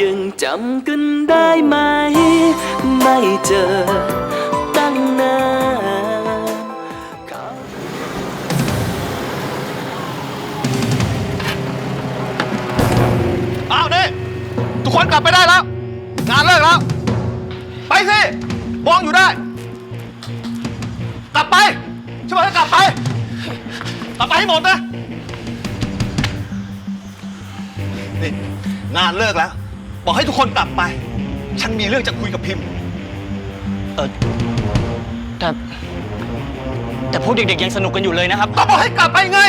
ยังจำกันได้ไหม ไม่เจอตั้งนานอ้าวนี่ทุกคนกลับไปได้แล้ว งานเลิกแล้ว ไปสิมองอยู่ได้ กลับไปช่วยให้กลับไป กลับไปให้หมดนะนี่งานเลิกแล้ว บอกให้ทุกคนกลับไป ฉันมีเรื่องจะคุยกับพิมพ์ เออแต่ แต่พวกเด็กๆยังสนุกกันอยู่เลยนะครับ ก็บอกให้กลับไปไง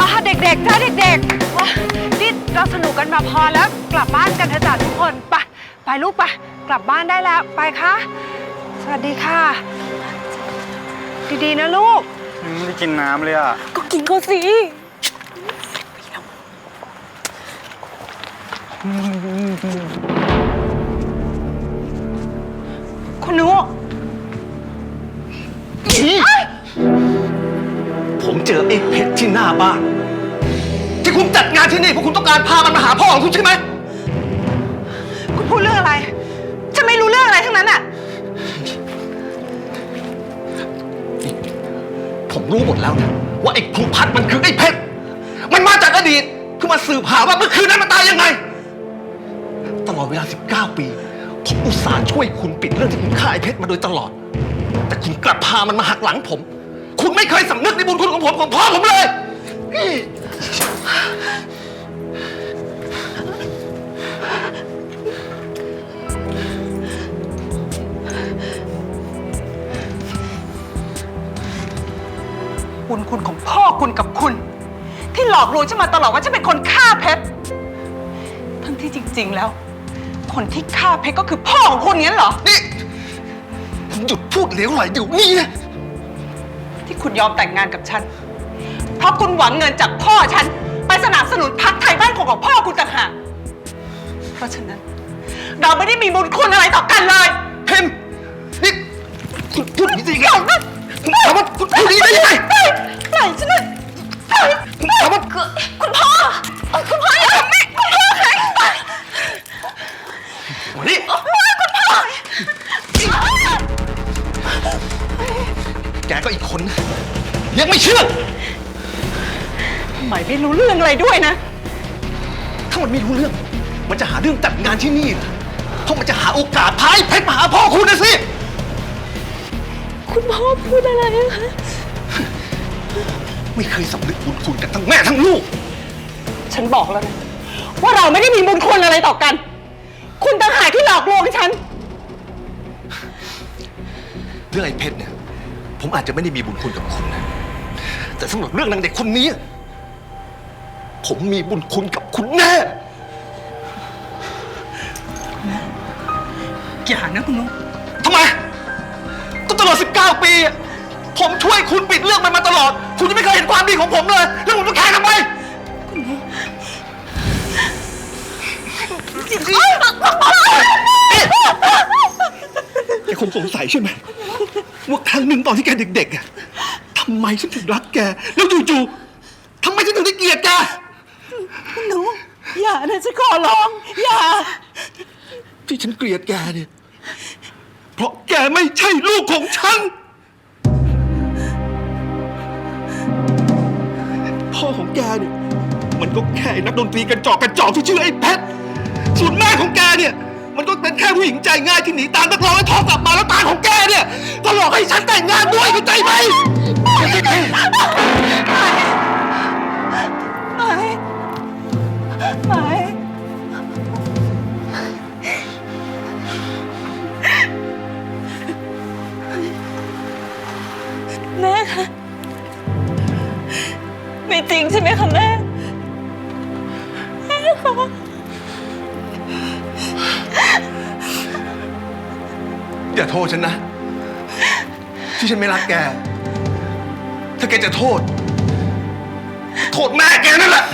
อะเด็กๆจ้าเด็กๆว้านี่เราสนุกกันมาพอแล้วกลับบ้านกันเถอะจ้ะทุกคนไปไปลูกไปกลับบ้านได้แล้วไปค่ะ สวัสดีค่ะ ดีๆนะลูก ไม่กินน้ำเลยอะ ก็กินก็สิคุณนุผมเจอไอ้เพชรที่หน้าบ้าน ที่คุณจัดงานที่นี่เพราะคุณต้องการพามันมาหาพ่อของคุณใช่ไหม คุณพูดเรื่องอะไร รู้หมดแล้วนะว่าไอ้ภูพัฒน์มันคือไอ้เพชร มันมาจากอดีตคือมาสืบหาว่าเมื่อคืนนั้นมันตายยังไง ตลอดเวลา 19 ปี ผมอุตส่าห์ช่วยคุณปิดเรื่องที่คุณฆ่าไอ้เพชรมาโดยตลอด แต่คุณกลับพามันมาหักหลังผม คุณไม่เคยสำนึกในบุญคุณของผมของพ่อผมเลย บุญคุณของพ่อคุณกับคุณ ที่หลอกลวงฉันมาตลอดว่าฉันเป็นคนฆ่าเพชรทั้งที่จริง ๆ แล้ว คนที่ฆ่าเพชรก็คือพ่อของคุณงั้นเหรอ นี่คุณหยุดพูดเหลวไหลเดี๋ยวนี้นะที่คุณยอมแต่งงานกับฉัน เพราะคุณหวังเงินจากพ่อฉัน ไปสนับสนุนพรรคไทยบ้านของของพ่อคุณต่างหากเพราะฉะนั้น เราไม่ได้มีบุญคุณอะไรต่อกันเลยพิมพ์นี่คุณพูดอย่างนี้ได้ยังไงคุณถามว่าคุณพูดอย่างนี้ได้ยังไง ปล่อยฉันนะปล่อยคุณถามว่าคุณพ่อเอ่คุณพ่ออย่าทำนี่คุณพ่อแข็งไปนี่แกก็อีกคนนะยังไม่เชื่อหมายไม่รู้เรื่องอะไรด้วยนะ ถ้ามันไม่รู้เรื่อง มันจะหาเรื่องจัดงานที่นี่เหรอเพราะมันจะหาโอกาสพายเพชรมาหาพ่อคุณนะสิ คุณพ่อพูดอะไรคะ ไม่เคยสำนึกบุญคุณกันทั้งแม่ทั้งลูก ฉันบอกแล้วนะว่าเราไม่ได้มีบุญคุณอะไรต่อกัน คุณต่างหากที่หลอกลวงฉัน เรื่องไอ้เพชรเนี่ย ผมอาจจะไม่ได้มีบุญคุณกับคุณนะ แต่สำหรับเรื่องนางเด็กคนนี้ ผมมีบุญคุณกับคุณแน่ อย่านะคุณนุ๊กทำไมก็ตลอด 19 ปีอะ ผมช่วยคุณปิดเรื่องมันมาตลอด คุณยังไม่เคยเห็นความดีของผมเลย แล้วผมต้องแคร์ทำไม แกคงสงสัยใช่ไหมว่าครั้งหนึ่งตอนที่แกเด็กๆอะทำไมฉันถึงรักแก แล้วจู่ๆทำไมฉันถึงได้เกลียดแกคุณนุ๊กอย่านะฉันขอร้อง อย่า ที่ฉันเกลียดแกเนี่ย เพราะแกไม่ใช่ลูกของฉัน พ่อของแกเนี่ย มันก็แค่นักดนตรีกระจอกกระจอกที่ชื่อไอ้เพชรส่วนแม่ของแกเนี่ย มันก็เป็นแค่ผู้หญิงใจง่ายที่หนีตามนักร้องแล้วท้องกลับมาแล้วตาของแกเนี่ย ก็หลอกให้ฉันแต่งงานด้วยเข้าใจไหมไม่ จริงใช่ไหมคะแม่แม่คะอย่าโทษฉันนะ ที่ฉันไม่รักแก ถ้าแกจะโทษ โทษแม่แกนั่นแหละ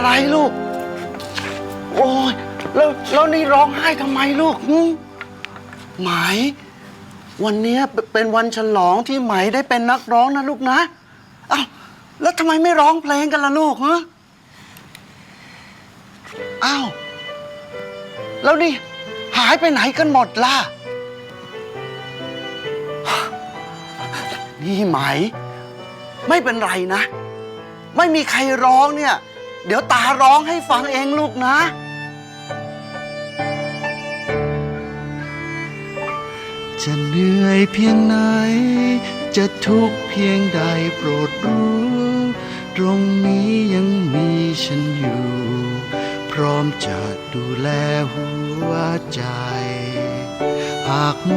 อะไรลูก โอ้ยแล้วแล้วนี่ร้องไห้ทำไมลูกหึไหมวันเนี้ยเป็นวันฉลองที่ไหมได้เป็นนักร้องนะลูกนะอ้าวแล้วทำไมไม่ร้องเพลงกันล่ะลูกฮะอ้าวแล้วนี่หายไปไหนกันหมดล่ะ นี่ไหม ไม่เป็นไรนะ ไม่มีใครร้องเนี่ย เดี๋ยวตาร้องให้ฟังเองลูกนะ จะเหนื่อยเพียงไหน จะทุกข์เพียงใดโปรดรู้ ตรงนี้ยังมีฉันอยู่ พร้อมจะดูแลหัวใจ หากม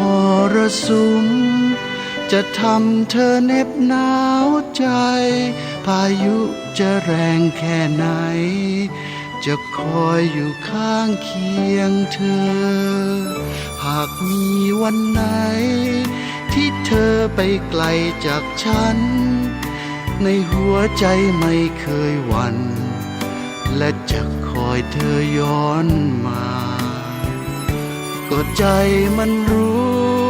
รสุมจะทำเธอเหน็บหนาวใจ พายุจะแรงแค่ไหน จะคอยอยู่ข้างเคียงเธอ หากมีวันไหน ที่เธอไปไกลจากฉัน ในหัวใจไม่เคยหวั่นและจะคอยเธอย้อนมา ก็ใจมันรู้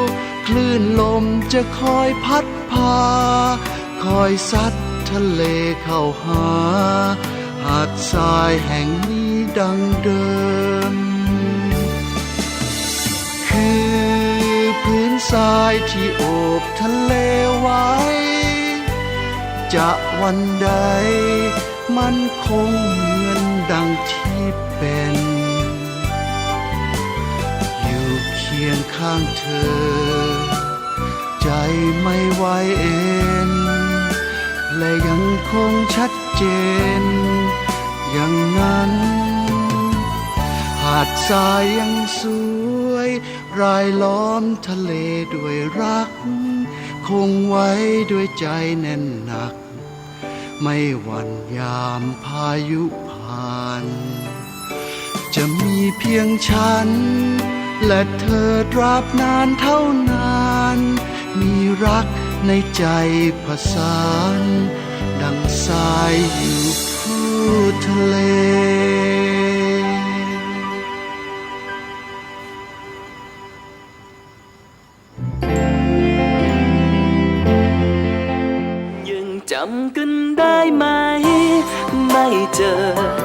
คลื่นลมจะคอยพัดพา คอยซัดะเลเข้าหา หาดทรายแห่งนี้ดังเดิม คือพื้นทรายที่โอบทะเลไว้ จะวันใด มันคงเหมือนดังที่เป็น อยู่เคียงข้างเธอ ใจไม่ไหวเอ็น และยังคงชัดเจน อย่างนั้น หาดทรายยังสวย รายล้อมทะเลด้วยรัก คงไว้ด้วยใจแน่นหนัก ไม่หวั่นยามพายุผ่าน จะมีเพียงฉัน และเธอตราบนานเท่านาน มีรัก ในใจผสานดังสายอยู่คู่ทะเลยังจำกันได้ไหม ไม่เจอ